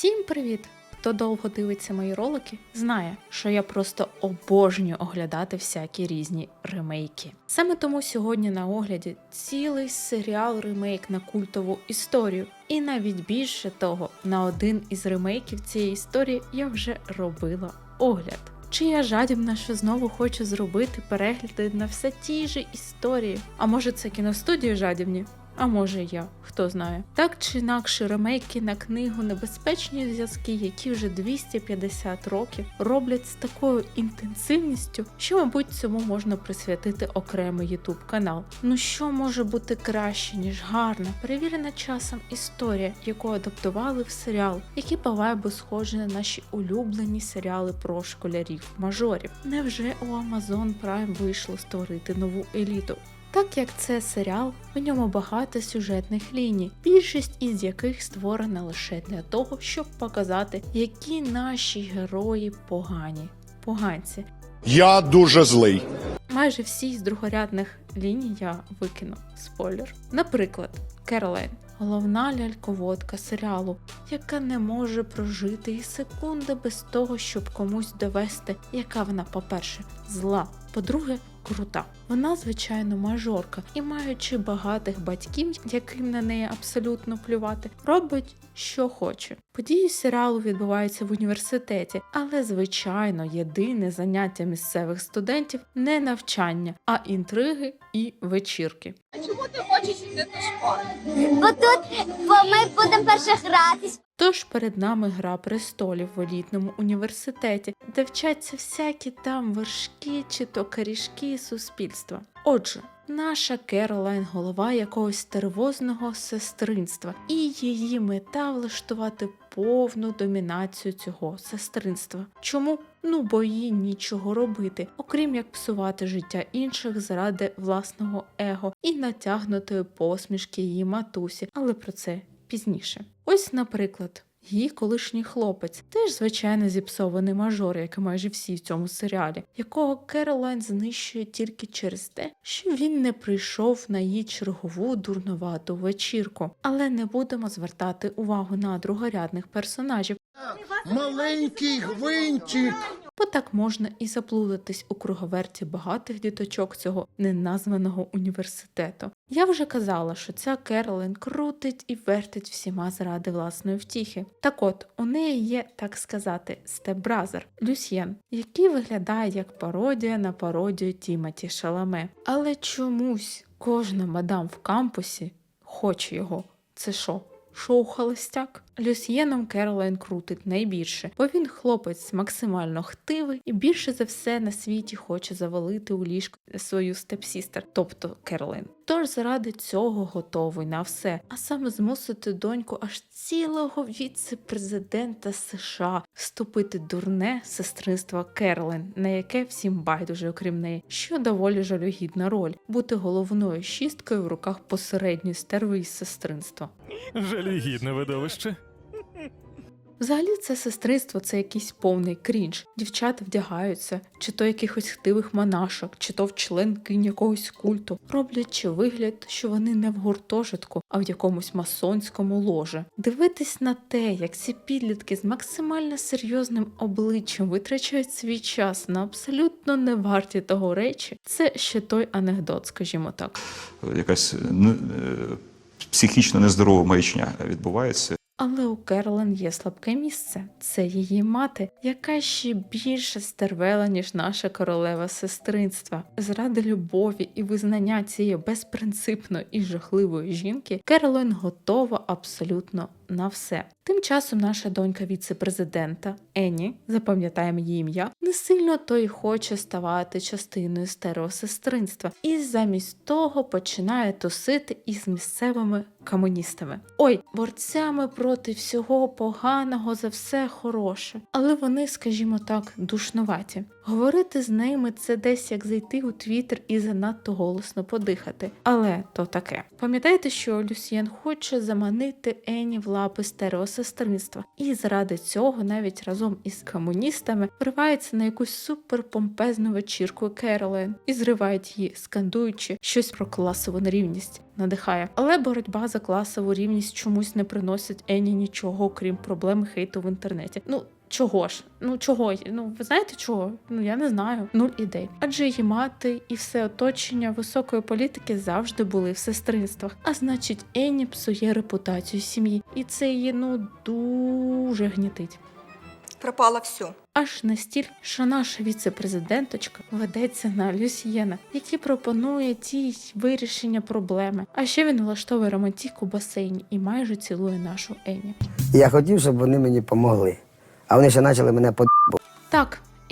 Всім привіт! Хто довго дивиться мої ролики, знає, що я просто обожнюю оглядати всякі різні ремейки. Саме тому сьогодні на огляді цілий серіал ремейк на культову історію. І навіть більше того, на один із ремейків цієї історії я вже робила огляд. Чи я жадібна, що знову хочу зробити перегляди на все ті ж історії? А може це кіностудії жадібні? А може я, хто знає. Так чи інакше, ремейки на книгу Небезпечні зв'язки, які вже 250 років роблять з такою інтенсивністю, що, мабуть, цьому можна присвятити окремий ютуб канал. Ну що може бути краще, ніж гарна, перевірена часом історія, яку адаптували в серіал, які по вайбу схожі на наші улюблені серіали про школярів мажорів. Невже у Amazon Prime вийшло створити нову еліту? Так як це серіал, в ньому багато сюжетних ліній, більшість із яких створена лише для того, щоб показати, які наші герої погані. Поганці. Я дуже злий. Майже всі з другорядних ліній я викину. Спойлер. Наприклад, Керолайн. Головна ляльководка серіалу, яка не може прожити і секунди без того, щоб комусь довести, яка вона, по-перше, зла, по-друге, крута. Вона, звичайно, мажорка і, маючи багатих батьків, яким на неї абсолютно плювати, робить, що хоче. Події серіалу відбуваються в університеті, але, звичайно, єдине заняття місцевих студентів не навчання, а інтриги і вечірки. А чому ти хочеш йти до школи? Бо тут бо ми будемо перше гратись. Тож перед нами гра престолів в елітному університеті, де вчаться всякі там вершки чи то корішки суспільства. Отже, наша Керолайн голова якогось стервозного сестринства, і її мета влаштувати повну домінацію цього сестринства. Чому? Ну бо їй нічого робити, окрім як псувати життя інших заради власного его і натягнутої посмішки її матусі, але про це пізніше. Ось, наприклад. Її колишній хлопець, теж звичайно зіпсований мажор, як і майже всі в цьому серіалі, якого Керолайн знищує тільки через те, що він не прийшов на її чергову дурнувату вечірку. Але не будемо звертати увагу на другорядних персонажів, Маленький гвинтик. Бо так можна і заплутатись у круговерті багатих діточок цього неназваного університету. Я вже казала, що ця Керолин крутить і вертить всіма заради власної втіхи. Так от, у неї є, так сказати, степбразер Люсьєн, який виглядає як пародія на пародію Тімоті Шаламе. Але чомусь кожна мадам в кампусі хоче його. Це що? Шоу Холостяк Люсьєном Керолайн крутить найбільше, бо він хлопець максимально хтивий і більше за все на світі хоче завалити у ліжко свою степсістер, тобто Керолайн. Тож заради цього готовий на все, а саме змусити доньку аж цілого віце-президента США вступити дурне сестринство Керолайн, на яке всім байдуже, окрім неї, що доволі жалюгідна роль бути головною шісткою в руках посередньої стерви із сестринства. Жалюгідне видовище. Взагалі, це сестринство це якийсь повний крінж. Дівчата вдягаються, чи то якихось хтивих монашок, чи то в членкинь якогось культу, роблячи вигляд, що вони не в гуртожитку, а в якомусь масонському ложе. Дивитись на те, як ці підлітки з максимально серйозним обличчям витрачають свій час на абсолютно не варті того речі, це ще той анекдот, скажімо так. якась ну, е, психічно нездорова маячня відбувається. Але у Керолен є слабке місце це її мати, яка ще більше стервела, ніж наша королева сестринства. Заради любові і визнання цієї безпринципної і жахливої жінки Керолен готова абсолютно на все. Тим часом наша донька віце-президента Енні, запам'ятаємо її ім'я, не сильно то й хоче ставати частиною стереосестринства, і замість того починає тусити із місцевими комуністами. Ой, борцями проти всього поганого за все хороше. Але вони, скажімо так, душнуваті. Говорити з ними це десь як зайти у твіттер і занадто голосно подихати. Але то таке. Пам'ятаєте, що Люсьєн хоче заманити Ені в лапи стереосестринства, і заради цього навіть разом із комуністами вривається на якусь суперпомпезну вечірку Керолайн і зривають її, скандуючи щось про класову нерівність. Надихає, але боротьба за класову рівність чомусь не приносить Ені нічого, окрім проблеми хейту в інтернеті. Ну чого ж? Ну чого? Ну ви знаєте чого? Ну я не знаю. Нуль ідей. Адже її мати і все оточення високої політики завжди були в сестринствах. А значить, Енні псує репутацію сім'ї, і це її ну дуже гнітить. Пропало все. Аж настільки, що наша віце-президенточка ведеться на Люсьєна, який пропонує тій вирішення проблеми. А ще він влаштовує романтик у басейні і майже цілує нашу Ені. Я хотів, щоб вони мені допомогли. А вони ще почали мене по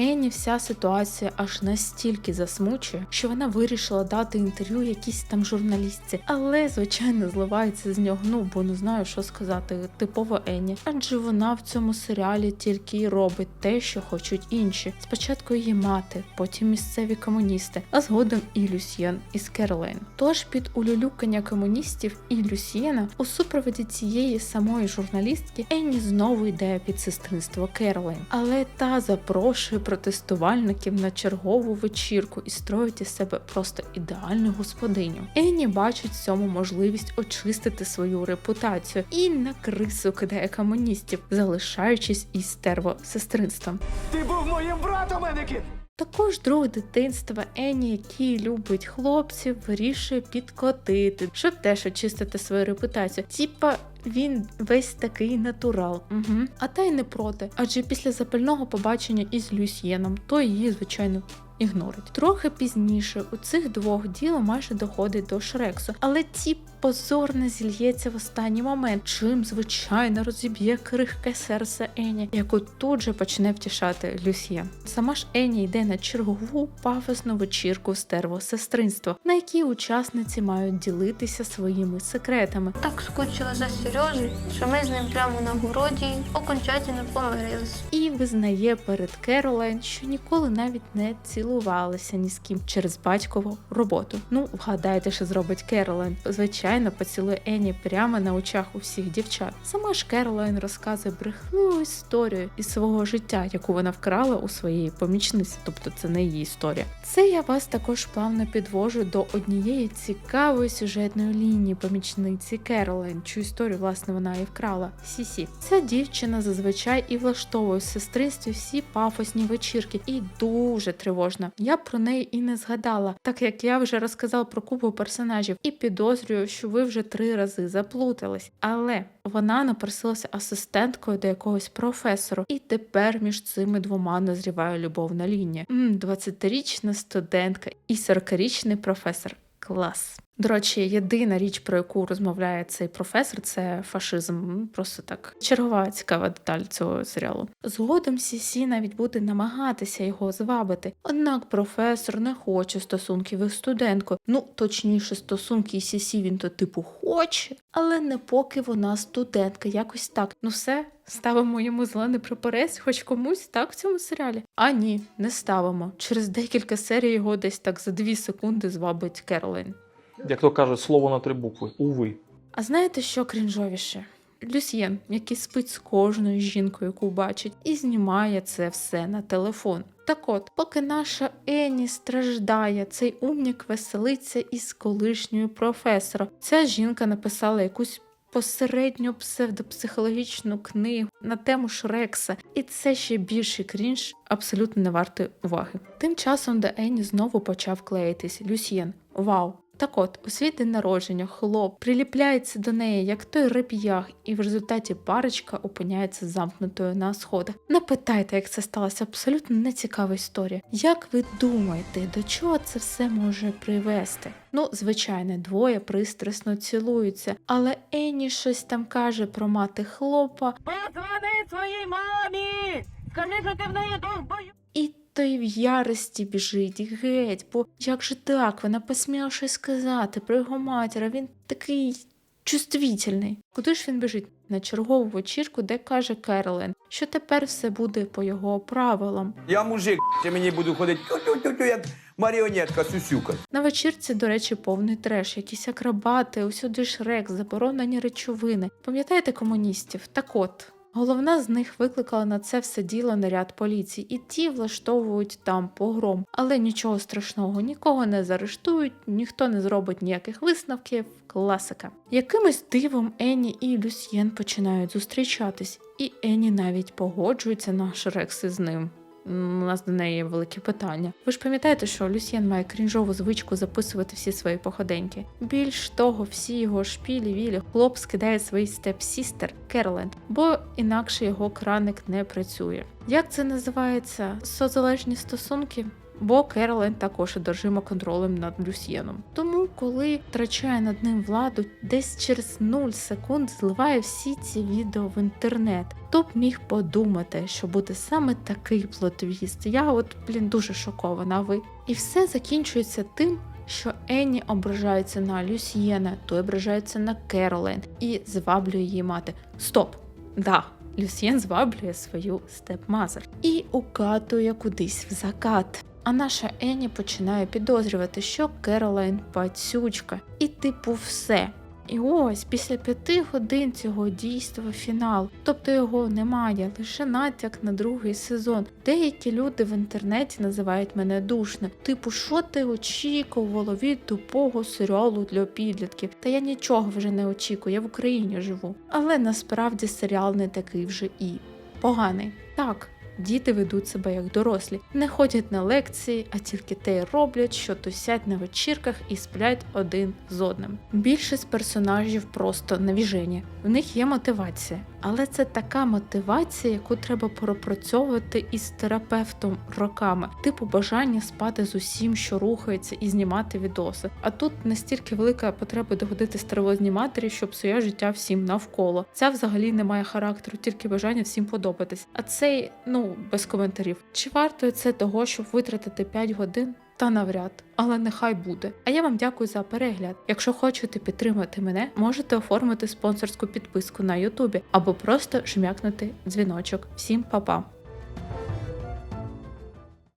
Енні вся ситуація аж настільки засмучує, що вона вирішила дати інтерв'ю якійсь там журналістці, але звичайно зливається з нього. Ну бо не знаю, що сказати. Типово Енні. Адже вона в цьому серіалі тільки й робить те, що хочуть інші. Спочатку її мати, потім місцеві комуністи, а згодом і Люсьєн із Керолайн. Тож під улюлюкання комуністів і Люсьєна у супроводі цієї самої журналістки Енні знову йде під сестринство Керолайн, але та запрошує протестувальників на чергову вечірку і строїть із себе просто ідеальну господиню. Енні бачить в цьому можливість очистити свою репутацію і на крису кидає комуністів, залишаючись із стервосестринством. Ти був моїм братом, Енекін! Також друг дитинства Енні, який любить хлопців, вирішує підкотити, щоб теж очистити свою репутацію. Типа він весь такий натурал. Угу. А та й не проти. Адже після запального побачення із Люсьєном, то її, звичайно. Ігнорить. Трохи пізніше у цих двох діло майже доходить до Шрексу, але ті позорно зільється в останній момент, чим звичайно розіб'є крихке серце Ені, яку тут же почне втішати Люсьєн. Сама ж Ені йде на чергову пафосну вечірку стервосестринства, на якій учасниці мають ділитися своїми секретами. Так скучила за Сережею, що ми з ним прямо на городі окончательно помирились. і визнає перед Керолайн, що ніколи навіть не цілувалася ні з ким через батькову роботу. Ну, вгадайте, що зробить Керолайн. Звичайно, поцілує Енні прямо на очах у всіх дівчат. Сама ж Керолайн розказує брехливу історію із свого життя, яку вона вкрала у своєї помічниці, тобто це не її історія. Це я вас також плавно підвожу до однієї цікавої сюжетної лінії помічниці Керолайн, чу історію, власне, вона і вкрала. Сісі. Ця дівчина зазвичай і влаштовує в сестринстві всі пафосні вечірки, і дуже тривожна. Я про неї і не згадала, так як я вже розказав про купу персонажів і підозрюю, що ви вже три рази заплутались. Але вона напросилася асистенткою до якогось професору, і тепер між цими двома назріває любовна лінія. М, 20-річна студентка і 40-річний професор. Клас. До речі, єдина річ, про яку розмовляє цей професор, це фашизм. Просто так. Чергова цікава деталь цього серіалу. Згодом Сісі навіть буде намагатися його звабити. Однак професор не хоче стосунків із студенткою. Ну, точніше, стосунки із Сісі він то типу хоче, але не поки вона студентка. Якось так. Ну все, ставимо йому зелений прапорець, хоч комусь так в цьому серіалі. А ні, не ставимо. Через декілька серій його десь так за дві секунди звабить Керолайн. Як то кажуть, слово на три букви. Уви. А знаєте, що крінжовіше? Люсьєн, який спить з кожною жінкою, яку бачить, і знімає це все на телефон. Так от, поки наша Ені страждає, цей умнік веселиться із колишньою професором. Ця жінка написала якусь посередньо псевдопсихологічну книгу на тему Шрекса, і це ще більший крінж, абсолютно не вартий уваги. Тим часом до Ені знову почав клеїтись Люсьєн. Вау! Так от, у свій день народження хлоп приліпляється до неї, як той реп'ях, і в результаті парочка опиняється замкнутою на сходах. Не питайте, як це сталося, абсолютно нецікава історія. Як ви думаєте, до чого це все може привести? Ну, звичайно, двоє пристрасно цілуються, але Енні щось там каже про мати хлопа, Позвони своїй мамі! Скажи, що ти в неї довбою. І той в ярості біжить геть, бо як же так, вона посміла щось сказати про його матір, а він такий чувствительний. Куди ж він біжить? на чергову вечірку, де каже Керолен, що тепер все буде по його правилам. Я мужик, я мені буду ходити тю-тю-тю, як маріонетка сюсюка. На вечірці, до речі, повний треш, якісь акробати, усюди шрек, заборонені речовини. Пам'ятаєте комуністів? Так от. Головна з них викликала на це все діло наряд поліції, і ті влаштовують там погром. Але нічого страшного, нікого не заарештують, ніхто не зробить ніяких висновків. Класика. Якимось дивом Енні і Люсьєн починають зустрічатись, і Енні навіть погоджується на шрекси з ним. У нас до неї є великі питання. Ви ж пам'ятаєте, що Люсьєн має крінжову звичку записувати всі свої походеньки. Більш того, всі його шпілі вілі хлоп скидає свій степ-сістер Керолен, бо інакше його краник не працює. Як це називається? Созалежні стосунки? Бо Керолен також одержима контролем над Люсьєном. Тому, коли втрачає над ним владу, десь через 0 секунд зливає всі ці відео в інтернет. Хто б міг подумати, що буде саме такий плотвіст? Я от, блін, дуже шокована. Ви і все закінчується тим. Що Енні ображається на Люсьєна, той ображається на Керолен і зваблює її мати. Стоп! Да, Люсьєн зваблює свою степмазер і укатує кудись в закат. А наша Енні починає підозрювати, що Керолайн пацючка, і типу все. І ось після п'яти годин цього дійства фінал, тобто його немає, лише натяк на другий сезон. Деякі люди в інтернеті називають мене душним. Типу, що ти очікувало від тупого серіалу для підлітків? Та я нічого вже не очікую, я в Україні живу. Але насправді серіал не такий вже і поганий. Так, Діти ведуть себе як дорослі, не ходять на лекції, а тільки те й роблять, що тусять на вечірках і сплять один з одним. Більшість персонажів просто навіжені. В них є мотивація, але це така мотивація, яку треба пропрацьовувати із терапевтом роками, типу бажання спати з усім, що рухається, і знімати відоси. А тут настільки велика потреба догодити старовозній матері, щоб своє життя всім навколо. Ця взагалі не має характеру, тільки бажання всім подобатись. А цей, ну без коментарів. Чи варто це того, щоб витратити 5 годин? Та навряд, але нехай буде. А я вам дякую за перегляд. Якщо хочете підтримати мене, можете оформити спонсорську підписку на Ютубі або просто жмякнути дзвіночок. Всім па-па!